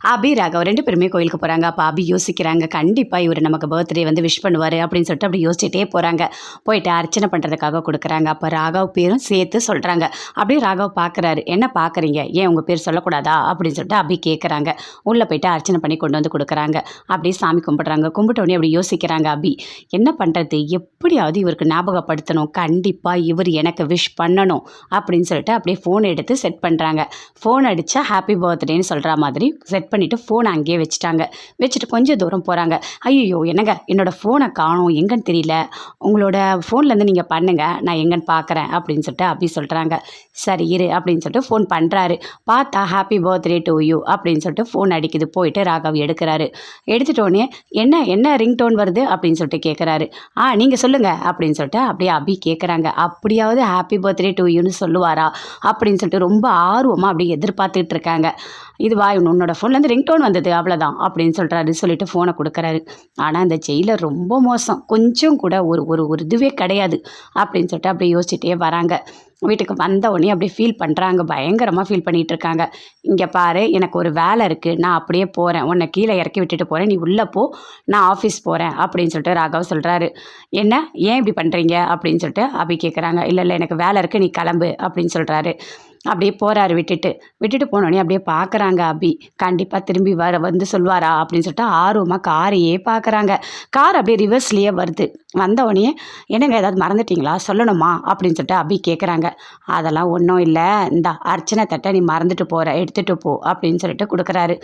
அபி ராகவ் ரெண்டு பேருமே கோயிலுக்கு போகிறாங்க அப்போ அபி யோசிக்கிறாங்க கண்டிப்பாக இவர் நமக்கு பர்த்டே வந்து விஷ் பண்ணுவார் அப்படின்னு சொல்லிட்டு அப்படி யோசிச்சுட்டே போகிறாங்க போயிட்டு அர்ச்சனை பண்ணுறதுக்காக கொடுக்குறாங்க. அப்போ ராகவ் பேரும் சேர்த்து சொல்கிறாங்க அப்படியே ராகவ் பார்க்குறாரு என்ன பார்க்குறீங்க ஏன் உங்கள் பேர் சொல்லக்கூடாதா? அப்படின்னு சொல்லிட்டு அபி கேட்குறாங்க உள்ளே போயிட்டு அர்ச்சனை பண்ணி கொண்டு வந்து கொடுக்குறாங்க. அப்படியே சாமி கும்பிட்றாங்க. கும்பிட்டோடனே அப்படி யோசிக்கிறாங்க அபி. என்ன பண்ணுறது எப்படியாவது இவருக்கு ஞாபகப்படுத்தணும். கண்டிப்பாக இவர் எனக்கு விஷ் பண்ணணும். அப்படின்னு சொல்லிட்டு அப்படியே ஃபோன் எடுத்து செட் பண்ணுறாங்க ஃபோன் அடித்தா ஹாப்பி பர்த்டேன்னு சொல்கிற மாதிரி செட் பண்ணிவிட்டு ஃபோனை அங்கேயே வச்சுட்டாங்க. வச்சுட்டு கொஞ்சம் தூரம் போகிறாங்க ஐயோ என்னங்க? என்னோடய ஃபோனை காணும். எங்கன்னு தெரியல. உங்களோட ஃபோன்லேருந்து நீங்கள் பண்ணுங்கள் நான் எங்கன்னு பார்க்குறேன் அப்படின்னு சொல்லிட்டு அப்படி சொல்கிறாங்க சரி இரு அப்படின்னு சொல்லிட்டு ஃபோன் பண்ணுறாரு பார்த்தா ஹாப்பி பர்த்டே டு யூ அப்படின்னு சொல்லிட்டு ஃபோன் அடிக்குது. போயிட்டு ராகவ் எடுக்கிறாரு. எடுத்துட்டோடனே என்ன என்ன ரிங்டோன் வருது? அப்படின்னு சொல்லிட்டு கேட்குறாரு ஆ நீங்கள் சொல்லுங்கள் அப்படின்னு சொல்லிட்டு அப்படியே அபி கேட்குறாங்க அப்படியாவது ஹாப்பி பர்த்டே டு யூன்னு சொல்லுவாரா? அப்படின்னு சொல்லிட்டு ரொம்ப ஆர்வமாக அப்படியே எதிர்பார்த்துட்டு இருக்காங்க. இதுவா உன்னோட வந்து ரிங்டோன் வந்தது அவ்வளோதான் அப்படின்னு சொல்கிறாரு சொல்லிட்டு ஃபோனை கொடுக்குறாரு. ஆனால் அந்த ஜெயிலர் ரொம்ப மோசம். கொஞ்சம் கூட ஒரு ஒரு ஒரு இதுவே கிடையாது அப்படின்னு சொல்லிட்டு அப்படியே யோசிச்சுட்டே வராங்க. வீட்டுக்கு வந்த உடனே அப்படியே ஃபீல் பண்ணுறாங்க பயங்கரமாக ஃபீல் பண்ணிகிட்டு இருக்காங்க இங்கே பாரு எனக்கு ஒரு வேலை இருக்குது நான் அப்படியே போகிறேன் உன்னை கீழே இறக்கி விட்டுட்டு போகிறேன் நீ உள்ளே போ. நான் ஆஃபீஸ் போகிறேன் அப்படின்னு சொல்லிட்டு ராகவ் சொல்கிறாரு என்ன? ஏன் இப்படி பண்ணுறீங்க அப்படின்னு சொல்லிட்டு அபி கேட்குறாங்க இல்லை இல்லை எனக்கு வேலை இருக்குது நீ கிளம்பு. அப்படின்னு சொல்கிறாரு அப்படியே போகிறாரு விட்டுட்டு. விட்டுட்டு போனோடனே அப்படியே பார்க்குறாங்க அபி. கண்டிப்பாக திரும்பி வர வந்து சொல்வாரா? அப்படின்னு சொல்லிட்டு ஆர்வமாக காரையே பார்க்குறாங்க கார் அப்படியே ரிவர்ஸ்லேயே வருது. வந்த என்னங்க ஏதாவது மறந்துட்டீங்களா? சொல்லணுமா? அப்படின்னு சொல்லிட்டு அபி கேட்குறாங்க அதெல்லாம் ஒன்றும் இல்லை. இந்த அர்ச்சனை தட்டை நீ மறந்துட்டு போகிற எடுத்துகிட்டு போ. அப்படின்னு சொல்லிட்டு கொடுக்குறாரு.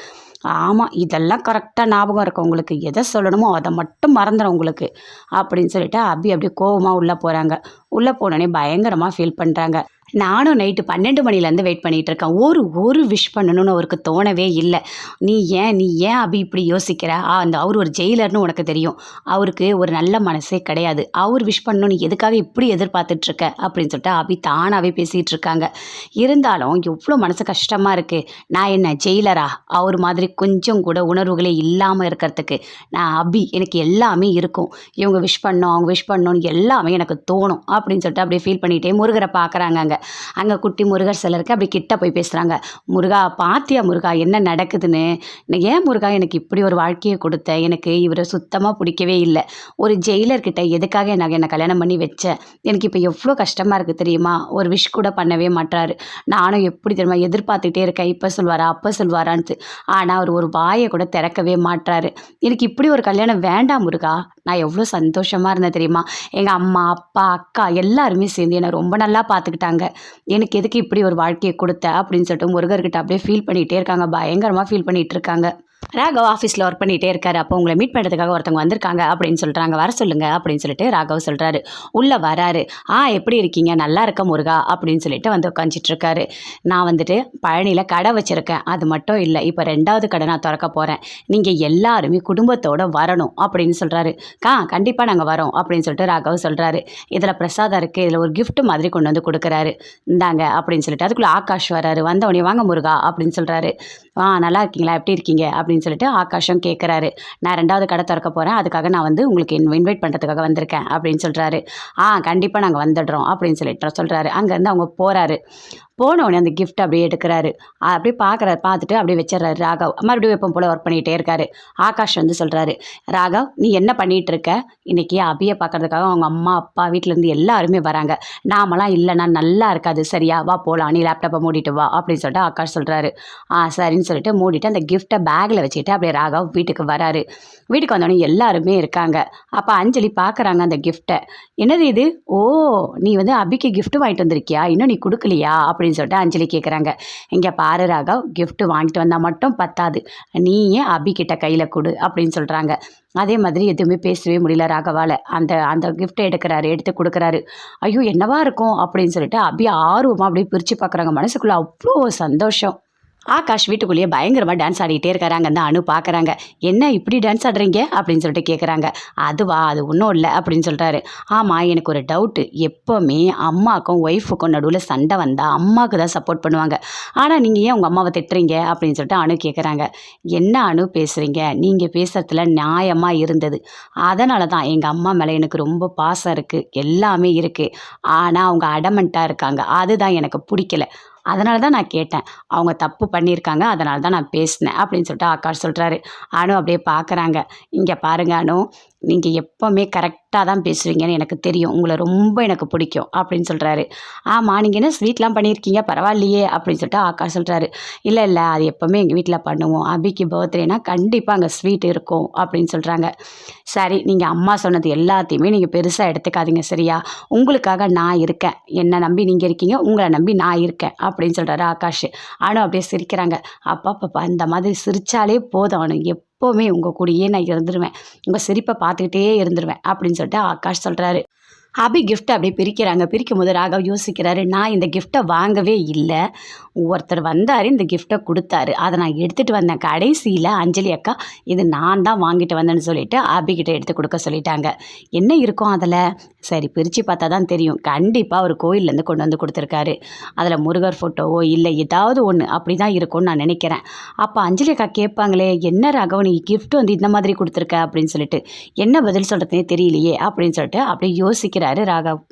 ஆமாம் இதெல்லாம் கரெக்டாக ஞாபகம் இருக்கும் உங்களுக்கு. எதை சொல்லணுமோ அதை மட்டும் மறந்துடும் உங்களுக்கு. அப்படின்னு சொல்லிட்டு அபி அப்படியே கோவமாக உள்ளே போகிறாங்க உள்ளே போனோடனே பயங்கரமாக ஃபீல் பண்ணுறாங்க நானும் நைட்டு பன்னெண்டு மணிலேருந்து வெயிட் பண்ணிகிட்டு இருக்கேன் ஒரு ஒரு விஷ் பண்ணணும்னு அவருக்கு தோணவே இல்லை. நீ ஏன் நீ ஏன் அபி இப்படி யோசிக்கிற? ஆ, அந்த அவர் ஒரு ஜெயிலர்னு உனக்கு தெரியும். அவருக்கு ஒரு நல்ல மனசே கிடையாது. அவர் விஷ் பண்ணணும்னு எதுக்காக இப்படி எதிர்பார்த்துட்ருக்க? அப்படின்னு சொல்லிட்டு அபி தானாகவே பேசிகிட்டு இருக்காங்க இருந்தாலும் எவ்வளோ மனசு கஷ்டமாக இருக்குது நான் என்ன ஜெயிலரா அவர் மாதிரி கொஞ்சம் கூட உணர்வுகளே இல்லாமல் இருக்கிறதுக்கு நான் அபி எனக்கு எல்லாமே இருக்கும். இவங்க விஷ் பண்ணோம் அவங்க விஷ் பண்ணோன்னு எல்லாமே எனக்கு தோணும் அப்படின்னு சொல்லிட்டு அப்படியே ஃபீல் பண்ணிகிட்டே முருகரை பார்க்குறாங்க அங்கே குட்டி முருகர் சிலருக்கு அப்படி கிட்ட போய் பேசுகிறாங்க முருகா பாத்தியா முருகா என்ன நடக்குதுன்னு? ஏன் முருகா எனக்கு இப்படி ஒரு வாழ்க்கையை கொடுத்த? எனக்கு இவரை சுத்தமாக பிடிக்கவே இல்லை. ஒரு ஜெயிலர்கிட்ட எதுக்காக எனக்கு என்னை கல்யாணம் பண்ணி வச்சேன் எனக்கு இப்போ எவ்வளோ கஷ்டமாக இருக்குது தெரியுமா? ஒரு விஷ் கூட பண்ணவே மாட்டாரு நானும் எப்படி தெரியுமா எதிர்பார்த்துக்கிட்டே இருக்கேன். இப்போ சொல்வாரா அப்போ சொல்வாரான்ட்டு. ஆனால் அவர் ஒரு வாயை கூட திறக்கவே மாட்டாரு எனக்கு இப்படி ஒரு கல்யாணம் வேண்டாம் முருகா. நான் எவ்வளோ சந்தோஷமாக இருந்தேன் தெரியுமா? எங்கள் அம்மா அப்பா அக்கா எல்லாருமே சேர்ந்து என்னை ரொம்ப நல்லா பார்த்துக்கிட்டாங்க எனக்கு எதுக்கு இப்படி ஒரு வாழ்க்கையை கொடுத்த? அப்படின்னு சொல்லிட்டு முருகர்கிட்ட அப்படியே ஃபீல் பண்ணிகிட்டே இருக்காங்க. பயங்கரமாக ஃபீல் பண்ணிகிட்டு இருக்காங்க. ராகவ் ஆஃபீஸில் ஒர்க் பண்ணிகிட்டே இருக்காரு. அப்போ உங்களை மீட் பண்ணுறதுக்காக ஒருத்தவங்க வந்திருக்காங்க அப்படின்னு சொல்கிறாங்க வர சொல்லுங்க அப்படின்னு சொல்லிட்டு ராகவ் சொல்கிறாரு உள்ளே வராரு. ஆ எப்படி இருக்கீங்க? நல்லா இருக்க முருகா அப்படின்னு சொல்லிட்டு வந்து உட்காந்துட்டுருக்காரு நான் வந்துட்டு பழனியில் கடை வச்சுருக்கேன். அது மட்டும் இல்லை இப்போ ரெண்டாவது கடை நான் திறக்க போகிறேன் நீங்கள் எல்லாருமே குடும்பத்தோடு வரணும் அப்படின்னு சொல்கிறாரு கா கண்டிப்பாக நாங்கள் வரோம் அப்படின்னு சொல்லிட்டு ராகவ் சொல்கிறாரு இதில் பிரசாதம் இருக்குது இதில் ஒரு கிஃப்ட் மாதிரி கொண்டு வந்து கொடுக்குறாரு. இந்தாங்க அப்படின்னு சொல்லிட்டு அதுக்குள்ளே ஆகாஷ் வராரு. வந்த வாங்க முருகா அப்படின்னு சொல்கிறாரு ஆ நல்லா இருக்கீங்களா? எப்படி இருக்கீங்க? அப்படின்னு சொல்லிட்டு ஆகாஷம் கேட்குறாரு நான் ரெண்டாவது கடை திறக்க போகிறேன் அதுக்காக நான் வந்து உங்களுக்கு இன்வைட் பண்ணுறதுக்காக வந்திருக்கேன் அப்படின்னு சொல்கிறாரு ஆ கண்டிப்பாக நாங்கள் வந்துடுறோம் அப்படின்னு சொல்லிட்டு சொல்கிறாரு அங்கேருந்து அவங்க போகிறாரு போன உடனே அந்த கிஃப்ட் அப்படியே எடுக்கிறாரு. அப்படியே பார்க்குறாரு பார்த்துட்டு அப்படியே வச்சிடறாரு ராகவ். மறுபடியும் எப்போ போல் ஒர்க் பண்ணிகிட்டே இருக்காரு. ஆகாஷ் வந்து சொல்கிறாரு ராகவ் நீ என்ன பண்ணிகிட்டு இருக்க? இன்றைக்கி அபியை பார்க்குறதுக்காக அவங்க அம்மா அப்பா வீட்டிலேருந்து எல்லாருமே வராங்க. நாமெல்லாம் இல்லைன்னா நல்லா இருக்காது. சரியா? வா போகலாம் நீ லேப்டாப்பை மூடிட்டு வா. அப்படின்னு சொல்லிட்டு ஆகாஷ் சொல்கிறாரு ஆ சரின்னு சொல்லிட்டு மூடிட்டு அந்த கிஃப்ட்டை பேக்கில் வச்சுட்டு அப்படியே ராகவ் வீட்டுக்கு வராரு. வீட்டுக்கு வந்தோடனே எல்லாருமே இருக்காங்க. அப்போ அஞ்சலி பார்க்குறாங்க அந்த கிஃப்ட்டை என்னது இது? ஓ நீ வந்து அபிக்கு கிஃப்ட்டு வாங்கிட்டு வந்திருக்கியா? இன்னும் நீ கொடுக்கலையா? அப்படி அப்படின்னு சொல்லிட்டு அஞ்சலி கேட்குறாங்க இங்கே பாரு ராகவ் கிஃப்ட்டு வாங்கிட்டு வந்தால் மட்டும் பத்தாது. நீயே அபிக்கிட்ட கையில் கொடு அப்படின்னு சொல்கிறாங்க அதே மாதிரி எதுவுமே பேசவே முடியல ராகவால். அந்த அந்த கிஃப்ட்டை எடுக்கிறாரு எடுத்து கொடுக்குறாரு. ஐயோ என்னவா இருக்கும் அப்படின்னு சொல்லிட்டு அபி ஆர்வமாக அப்படியே பிரித்து பார்க்குறாங்க மனசுக்குள்ளே அவ்வளோ சந்தோஷம். ஆகாஷ் வீட்டுக்குள்ளேயே பயங்கரமாக டான்ஸ் ஆடிக்கிட்டே இருக்கிறாங்கன்னு அனு பார்க்குறாங்க என்ன இப்படி டான்ஸ் ஆடுறீங்க? அப்படின்னு சொல்லிட்டு கேட்குறாங்க அதுவா? அது ஒன்றும் இல்லை அப்படின்னு சொல்கிறாரு ஆமாம் எனக்கு ஒரு டவுட்டு எப்போவுமே அம்மாவுக்கும் ஒய்ஃபுக்கும் நடுவில் சண்டை வந்தால் அம்மாவுக்கு தான் சப்போர்ட் பண்ணுவாங்க. ஆனால் நீங்கள் ஏன் உங்கள் அம்மாவை திட்டுறீங்க? அப்படின்னு சொல்லிட்டு அனு கேட்குறாங்க என்ன அனு பேசுகிறீங்க நீங்கள் பேசுகிறதுல நியாயமாக இருந்தது. அதனால தான் எங்கள் அம்மா மேலே எனக்கு ரொம்ப பாசம் இருக்குது எல்லாமே இருக்குது ஆனால் அவங்க அடமெண்ட்டாக இருக்காங்க. அதுதான் எனக்கு பிடிக்கல. அதனால தான் நான் கேட்டேன். அவங்க தப்பு பண்ணியிருக்காங்க அதனால தான் நான் பேசினேன் அப்படின்னு சொல்லிட்டு ஆகாஷ் சொல்கிறாரு அனு அப்படியே பார்க்குறாங்க இங்கே பாருங்க அனு நீங்கள் எப்போவுமே கரெக்ட் கரெக்டாக தான் பேசுவீங்கன்னு எனக்கு தெரியும். உங்களை ரொம்ப எனக்கு பிடிக்கும் அப்படின்னு சொல்கிறாரு ஆமாம் நீங்கள் என்ன ஸ்வீட்லாம் பண்ணியிருக்கீங்க? பரவாயில்லையே அப்படின்னு சொல்லிட்டு ஆகாஷ் சொல்கிறாரு இல்லை இல்லை அது எப்போவுமே எங்கள் வீட்டில் பண்ணுவோம். அபிக்கு பர்த்டேனா கண்டிப்பாக அங்கே ஸ்வீட் இருக்கும் அப்படின்னு சொல்கிறாங்க சரி நீங்கள் அம்மா சொன்னது எல்லாத்தையுமே நீங்கள் பெருசாக எடுத்துக்காதீங்க சரியா? உங்களுக்காக நான் இருக்கேன். என்னை நம்பி நீங்கள் இருக்கீங்க உங்களை நம்பி நான் இருக்கேன் அப்படின்னு சொல்கிறாரு ஆகாஷ். அனு அப்படியே சிரிக்கிறாங்க. அப்பா பாப்பா இந்த மாதிரி சிரித்தாலே போதும் அவனுக்கு எப்போவுமே உங்கள் கூடயே நான் இருந்துருவேன். உங்கள் சிரிப்பை பார்த்துக்கிட்டே இருந்துருவேன். அப்படின்னு சொல்லிட்டு ஆகாஷ் சொல்கிறாரு அபி கிஃப்ட்டை அப்படியே பிரிக்கிறாங்க. பிரிக்கும் போது ராகவ் யோசிக்கிறாரு நான் இந்த கிஃப்ட்டை வாங்கவே இல்லை. ஒருத்தர் வந்தார் இந்த கிஃப்ட்டை கொடுத்தாரு. அதை நான் எடுத்துகிட்டு வந்தேன் கடைசியில் அஞ்சலி அக்கா இது நான் தான் வாங்கிட்டு வந்தேன்னு சொல்லிட்டு அபிகிட்ட எடுத்து கொடுக்க சொல்லிட்டாங்க. என்ன இருக்கும் அதில்? சரி பிரித்து பார்த்தா தான் தெரியும். கண்டிப்பாக அவர் கோயிலேருந்து கொண்டு வந்து கொடுத்துருக்காரு. அதில் முருகர் ஃபோட்டோவோ இல்லை ஏதாவது ஒன்று அப்படி தான் இருக்கும்னு நான் நினைக்கிறேன். அப்போ அஞ்சலி அக்கா கேட்பாங்களே என்ன ராகவ் நீ கிஃப்ட் வந்து இந்த மாதிரி கொடுத்துருக்க அப்படின்னு சொல்லிட்டு என்ன பதில் சொல்கிறதுனே தெரியலையே அப்படின்னு சொல்லிட்டு அப்படியே யோசிக்கிறாரு ராகவ்